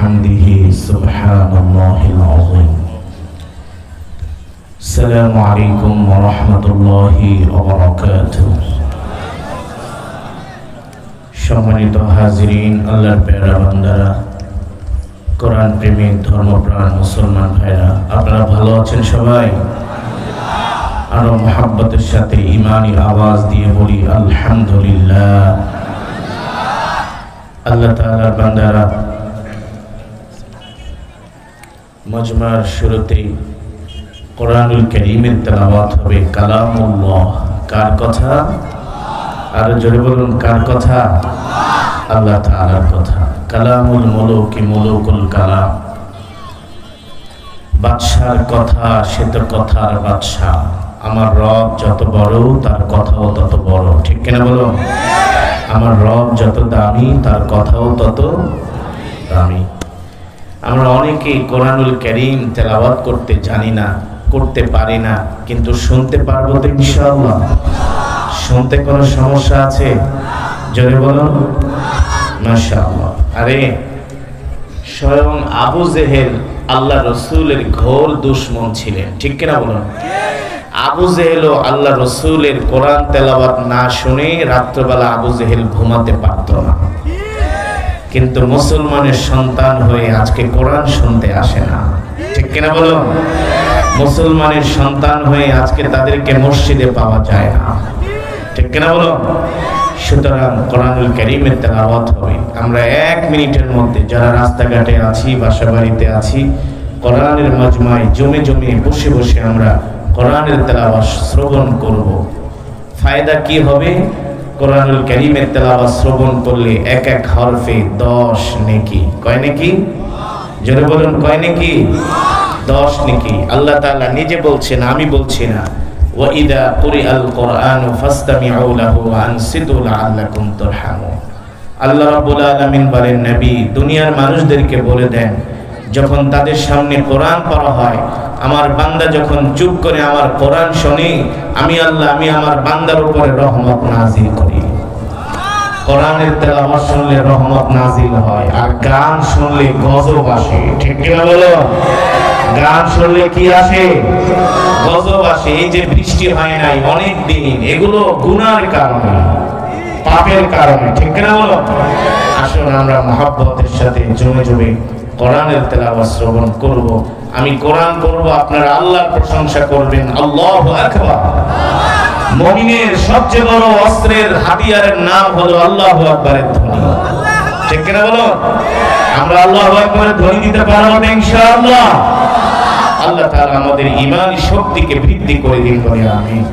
وبحمده سبحان الله العظيم السلام عليكم ورحمة الله وبركاته সম্মানিত হাজিরিন আল্লাহর পেয়ারা বান্দারা কোরআন প্রেমিক ধর্মপ্রাণ মুসলমান ভাইরা আপনারা ভালো আছেন সবাই আরো মোহাব্বতের সাথে ইমানি আওয়াজ দিয়ে বলি আলহামদুলিল্লাহ আল্লাহ তাআলার বান্দারা মজমার শুরুতেই কোরআনুল কারীমের তেলাওয়াত হবে কালামুল্লাহ। কার কথা? আর জোরে বলুন, কার কথা? আল্লাহ তাআলার কথা। কালামুল মুলুকি মুলুকুল কালাম। বাদশার কথা, সে তো কথার বাদশাহ। আমার রব যত বড়, তার কথাও তত বড়। ঠিক কিনা বলো? আমার রব যত দামি, তার কথাও তত দামি। আমরা অনেকেই কোরআনুল করিম তেলাওয়াত করতে জানি না, করতে পারি না, কিন্তু শুনতে পারব তো ইনশাআল্লাহ। শুনতে কোনো সমস্যা আছে? জোরে বলুন। মাশাআল্লাহ। আরে, স্বয়ং আবু জেহেল আল্লাহ রসুলের ঘোর দুশ্মন ছিলেন, ঠিক কিনা বলুন? আবু জেহেল ও আল্লাহ রসুলের কোরআন তেলাওয়াত না শুনে রাত্রবেলা আবু জেহেল ঘুমাতে পারত না। কিন্তু মুসলমানের সন্তান হয়ে আজকে কোরআন শুনতে আসে না। ঠিক কিনা বলুন মুসলমানের সন্তান হয়ে আজকে তাদেরকে মসজিদে পাওয়া যায় না। ঠিক কিনা বলুন সুতরাং কোরআনুল করিমের তেলাওয়াত হবে। আমরা এক মিনিটের মধ্যে যারা রাস্তাঘাটে আছি বাসা বাড়িতে আছি, কোরআনের মজমায় জমে জমে বসে বসে আমরা কোরআনের তেলাওয়াত শ্রবণ করব। ফায়দা কি হবে? কোরআনুল করিমের তেলাবা শ্রবণ করলে এক এক হরফে দশ নেকি। কয় নাকি? জোরে বলুন, কয় নাকি? দশ নেকি। আল্লাহ তাআলা নিজে বলছে না আমি বলছি না। ওয়াইদা কুরি আল কোরআন ফাস্তামিউ লাহু আনসিতু লাআল্লাকুম তুরহামুন। আল্লাহ রাব্বুল আলামিন বলেন, নবী, দুনিয়ার মানুষদেরকে বলে দেন যখন তাদের সামনে কোরআন পড়া হয়, আমার বান্দা যখন চুপ করে আমার কোরআন শুনে, আমি আল্লাহ, আমি আমার বান্দার উপরে রহমত নাজিল করি। কোরআনের তেলাওয়াত শুনলে রহমত নাজিল হয়, আর গান শুনলে গজব আসে। ঠিক কি না বলো? গান শুনলে কি আসে? গজব আসে। এই যে বৃষ্টি হয় নাই অনেক দিন, এগুলো গুনার কারণে, পাপের কারণে। ঠিক না বলো? আসুন আমরা মহাব্বতের সাথে জমে জমে কোরআনের তেলাওয়াত শ্রবণ করব। আমি কোরআন করব আপনারা আল্লাহর প্রশংসা করবেন। আল্লাহু আকবার। মুমিনের সবচেয়ে বড় অস্ত্রের হাতিয়ারের নাম হলো আল্লাহু আকবারের ধ্বনি। ঠিক কিনা বলো? আমরা আল্লাহু আকবারের ধ্বনি দিতে পারব ইনশাআল্লাহ। আল্লাহ তাআলা আমাদের ঈমানি শক্তিকে বৃদ্ধি করে দিন বলে, আমিন।